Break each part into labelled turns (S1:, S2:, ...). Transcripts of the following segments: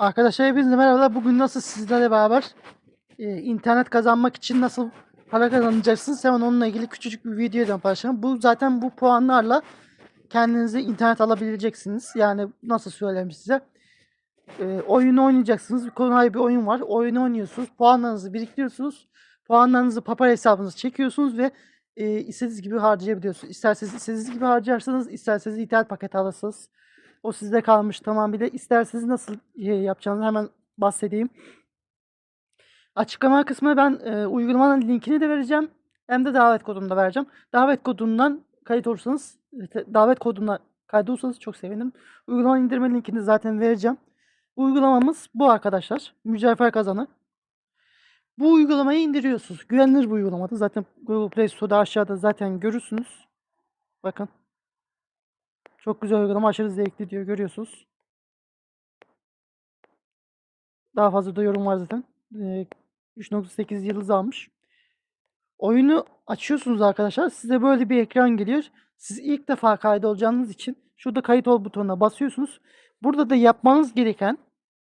S1: Arkadaşlar hepinize merhabalar. Bugün nasıl sizlerle beraber e, internet kazanmak için nasıl para kazanacaksınız hemen onunla ilgili küçücük bir videodan paylaşacağım. Bu zaten bu puanlarla kendinize internet alabileceksiniz. Yani nasıl söyleyeyim size. E, oyunu oynayacaksınız. Kolay bir oyun var. Oyunu oynuyorsunuz. Puanlarınızı biriktiriyorsunuz. Puanlarınızı papar hesabınıza çekiyorsunuz ve e, istediğiniz gibi harcayabiliyorsunuz. İsterseniz istediğiniz gibi harcarsınız. isterseniz internet paketi alırsınız. O sizde kalmış tamam bir de isterseniz nasıl e, yapacağınızı hemen bahsedeyim. Açıklama kısmına ben e, uygulamanın linkini de vereceğim. Hem de davet kodunu da vereceğim. Davet kodundan kayıt olursanız, e, davet koduna kaydolursanız çok sevinirim. Uygulama indirme linkini zaten vereceğim. Uygulamamız bu arkadaşlar. Mücevher kazanı. Bu uygulamayı indiriyorsunuz. Güvenilir bir uygulamadır. Zaten Google Play Store'da aşağıda zaten görürsünüz. Bakın. Çok güzel uygulama, aşırı zevkli diyor görüyorsunuz. Daha fazla da yorum var zaten. Ee, 3.8 yıldız almış. Oyunu açıyorsunuz arkadaşlar. Size böyle bir ekran geliyor. Siz ilk defa kaydolacağınız için şurada kayıt ol butonuna basıyorsunuz. Burada da yapmanız gereken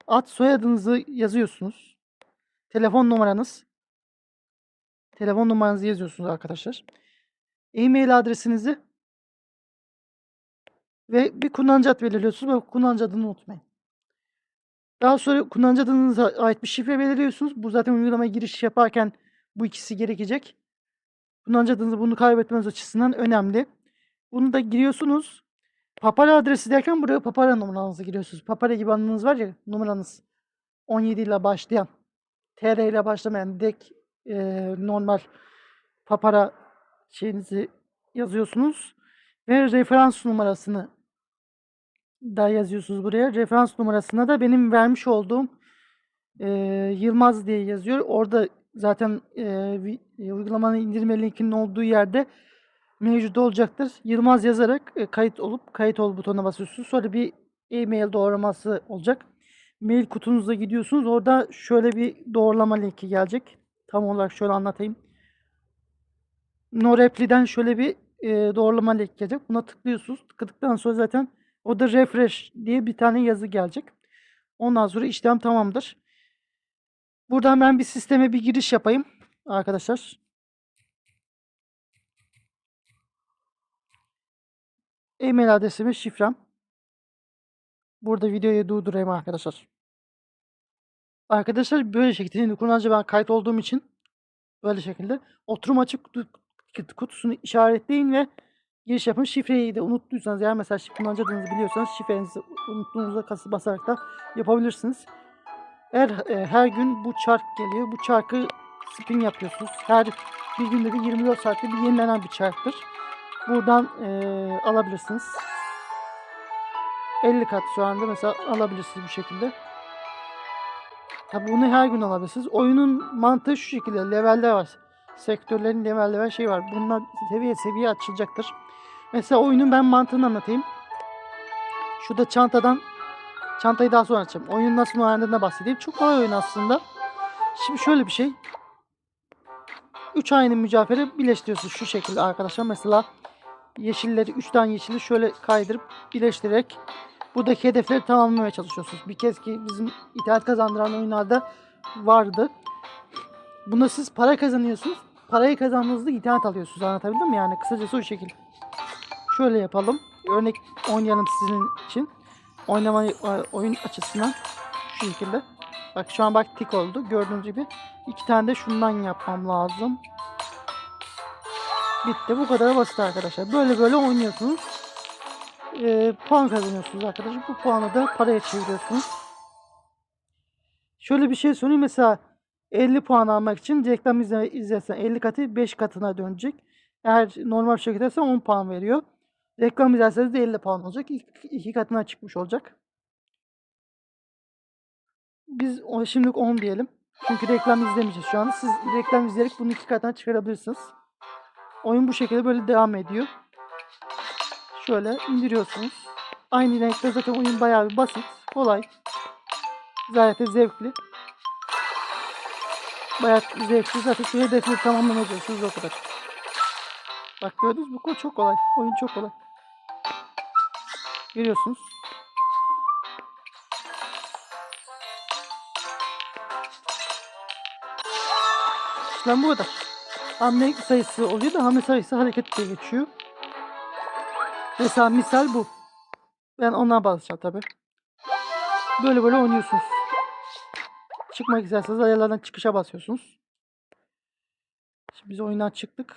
S1: ad soyadınızı yazıyorsunuz. Telefon numaranız. Telefon numaranızı yazıyorsunuz arkadaşlar. E-mail adresinizi ve bir kullanıcı adı belirliyorsunuz ve kullanıcı adını unutmayın. Daha sonra kullanıcı adınıza ait bir şifre belirliyorsunuz. Bu zaten uygulamaya giriş yaparken bu ikisi gerekecek. Kullanıcı adınızı bunu kaybetmeniz açısından önemli. Bunu da giriyorsunuz. Papara adresi derken buraya papara numaranızı giriyorsunuz. Papara gibi anınız var ya numaranız. 17 ile başlayan. TR ile başlamayan direkt e, normal papara şeyinizi yazıyorsunuz. Ve referans numarasını da yazıyorsunuz buraya. Referans numarasına da benim vermiş olduğum e, Yılmaz diye yazıyor. Orada zaten e, uygulamanın indirme linkinin olduğu yerde mevcut olacaktır. Yılmaz yazarak e, kayıt olup kayıt ol butonuna basıyorsunuz. Sonra bir e-mail doğraması olacak. Mail kutunuza gidiyorsunuz. Orada şöyle bir doğrulama linki gelecek. Tam olarak şöyle anlatayım. No Reply'den şöyle bir e, doğrulama link gelecek. Buna tıklıyorsunuz. Tıkladıktan sonra zaten o da refresh diye bir tane yazı gelecek. Ondan sonra işlem tamamdır. Buradan ben bir sisteme bir giriş yapayım arkadaşlar. E-mail adresimi, şifrem. Burada videoyu durdurayım arkadaşlar. Arkadaşlar böyle şekilde şimdi kullanıcı ben kayıt olduğum için böyle şekilde oturum açık kutusunu işaretleyin ve giriş yapın. Şifreyi de unuttuysanız eğer mesela kullanıcı adınızı biliyorsanız şifrenizi unuttuğunuzda kası basarak da yapabilirsiniz. Eğer e, her gün bu çark geliyor. Bu çarkı spin yapıyorsunuz. Her bir günde de 24 saatte bir yenilenen bir çarktır. Buradan e, alabilirsiniz. 50 kat şu anda mesela alabilirsiniz bu şekilde. Tabi bunu her gün alabilirsiniz. Oyunun mantığı şu şekilde. Leveller var. Sektörlerin level level şey var. Bunlar seviye seviye açılacaktır. Mesela oyunun ben mantığını anlatayım. Şurada çantadan çantayı daha sonra açacağım. Oyun nasıl oynandığına bahsedeyim. Çok kolay oyun aslında. Şimdi şöyle bir şey. 3 aynı mücevheri birleştiriyorsunuz şu şekilde arkadaşlar. Mesela yeşilleri 3 tane yeşili şöyle kaydırıp birleştirerek buradaki hedefleri tamamlamaya çalışıyorsunuz. Bir kez ki bizim internet kazandıran oyunlarda vardı. Bunda siz para kazanıyorsunuz. Parayı kazandığınızda internet alıyorsunuz. Anlatabildim mi? Yani kısacası o şekil. Şöyle yapalım. Örnek oynayalım sizin için. Oynama oyun açısından şu şekilde. Bak şu an bak tik oldu. Gördüğünüz gibi. iki tane de şundan yapmam lazım. Bitti. Bu kadar basit arkadaşlar. Böyle böyle oynuyorsunuz. Ee, puan kazanıyorsunuz arkadaşlar. Bu puanı da paraya çeviriyorsunuz. Şöyle bir şey söyleyeyim. Mesela 50 puan almak için reklam izle, izlersen 50 katı 5 katına dönecek. Eğer normal bir şekilde ise 10 puan veriyor. Reklam izlerseniz de 50 puan olacak. İki, iki katına çıkmış olacak. Biz şimdilik 10 diyelim. Çünkü reklam izlemeyeceğiz şu anda. Siz reklam izleyerek bunu iki katına çıkarabilirsiniz. Oyun bu şekilde böyle devam ediyor. Şöyle indiriyorsunuz. Aynı renkte zaten oyun bayağı bir basit. Kolay. De zevkli. Bayağı zevkli. Zaten şu hedefini tamamlamaya çalışıyorsunuz o kadar. Bak gördünüz mü? Bu çok kolay. Oyun çok kolay. Görüyorsunuz. İşlem bu kadar. Hamle sayısı oluyor da hamle sayısı hareket diye geçiyor. Mesela misal bu. Ben ona basacağım tabi. Böyle böyle oynuyorsunuz. Çıkmak isterseniz ayarlardan çıkışa basıyorsunuz. Şimdi biz oyundan çıktık.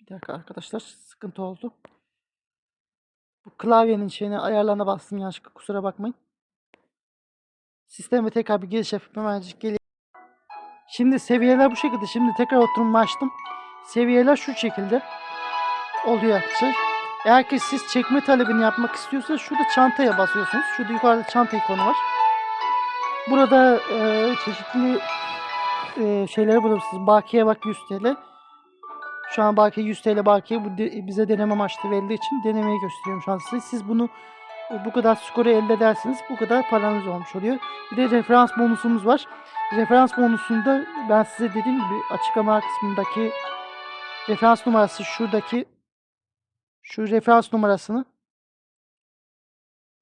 S1: Bir dakika arkadaşlar sıkıntı oldu. Bu klavyenin şeyine ayarlarına bastım yanlışlıkla kusura bakmayın. Sisteme tekrar bir giriş yapıp hemencik geleyim. Şimdi seviyeler bu şekilde. Şimdi tekrar oturumu açtım. Seviyeler şu şekilde oluyor arkadaşlar. Eğer ki siz çekme talebini yapmak istiyorsanız şurada çantaya basıyorsunuz. Şurada yukarıda çanta ikonu var. Burada e, çeşitli e, şeyleri bulursunuz. Bakiye bak 100 TL. Şu an bakiye 100 TL bakiye. Bu de- bize deneme amaçlı verildiği için denemeyi gösteriyorum şu an size. Siz bunu e, bu kadar skoru elde edersiniz. Bu kadar paranız olmuş oluyor. Bir de referans bonusumuz var. Referans bonusunda ben size dediğim gibi açıklama kısmındaki referans numarası şuradaki şu referans numarasını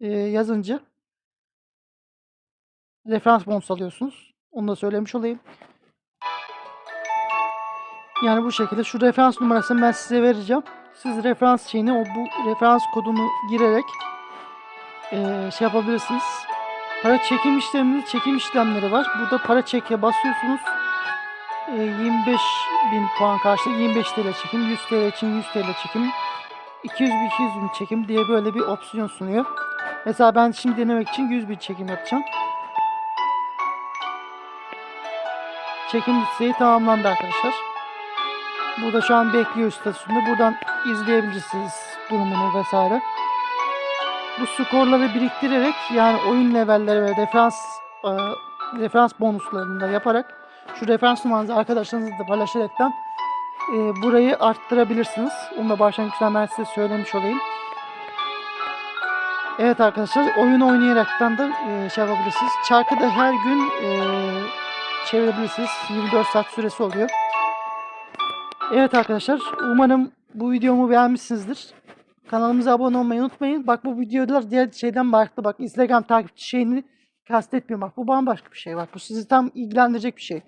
S1: e, yazınca referans bonus alıyorsunuz. Onu da söylemiş olayım. Yani bu şekilde şu referans numarasını ben size vereceğim. Siz referans şeyini o bu referans kodunu girerek e, şey yapabilirsiniz. Para çekim işlemleri, çekim işlemleri var. Burada para çeke basıyorsunuz. E, 25 bin puan karşılığı 25 TL çekim, 100 TL için 100 TL çekim, 200 bin 200 bin çekim diye böyle bir opsiyon sunuyor. Mesela ben şimdi denemek için 100 bin çekim yapacağım. Çekim listeyi tamamlandı arkadaşlar. Burada şu an bekliyor statüsünde. Buradan izleyebilirsiniz durumunu vesaire. Bu skorları biriktirerek yani oyun levelleri ve referans e, referans bonuslarını da yaparak şu referans numaranızı arkadaşlarınızla da paylaşaraktan e, burayı arttırabilirsiniz. Onu da başlangıçtan ben size söylemiş olayım. Evet arkadaşlar oyun oynayaraktan da e, şey yapabilirsiniz. Çarkı da her gün e, çevirebilirsiniz. 24 saat süresi oluyor. Evet arkadaşlar umarım bu videomu beğenmişsinizdir. Kanalımıza abone olmayı unutmayın. Bak bu videolar diğer şeyden farklı. Bak Instagram takipçi şeyini kastetmiyorum. Bak bu bambaşka bir şey. Bak bu sizi tam ilgilendirecek bir şey.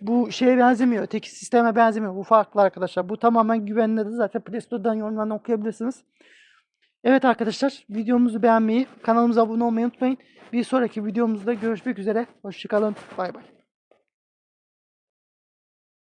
S1: Bu şeye benzemiyor. Öteki sisteme benzemiyor. Bu farklı arkadaşlar. Bu tamamen güvenilir. Zaten Play Store'dan yorumlarını okuyabilirsiniz. Evet arkadaşlar videomuzu beğenmeyi, kanalımıza abone olmayı unutmayın. Bir sonraki videomuzda görüşmek üzere. Hoşçakalın. Bay bay.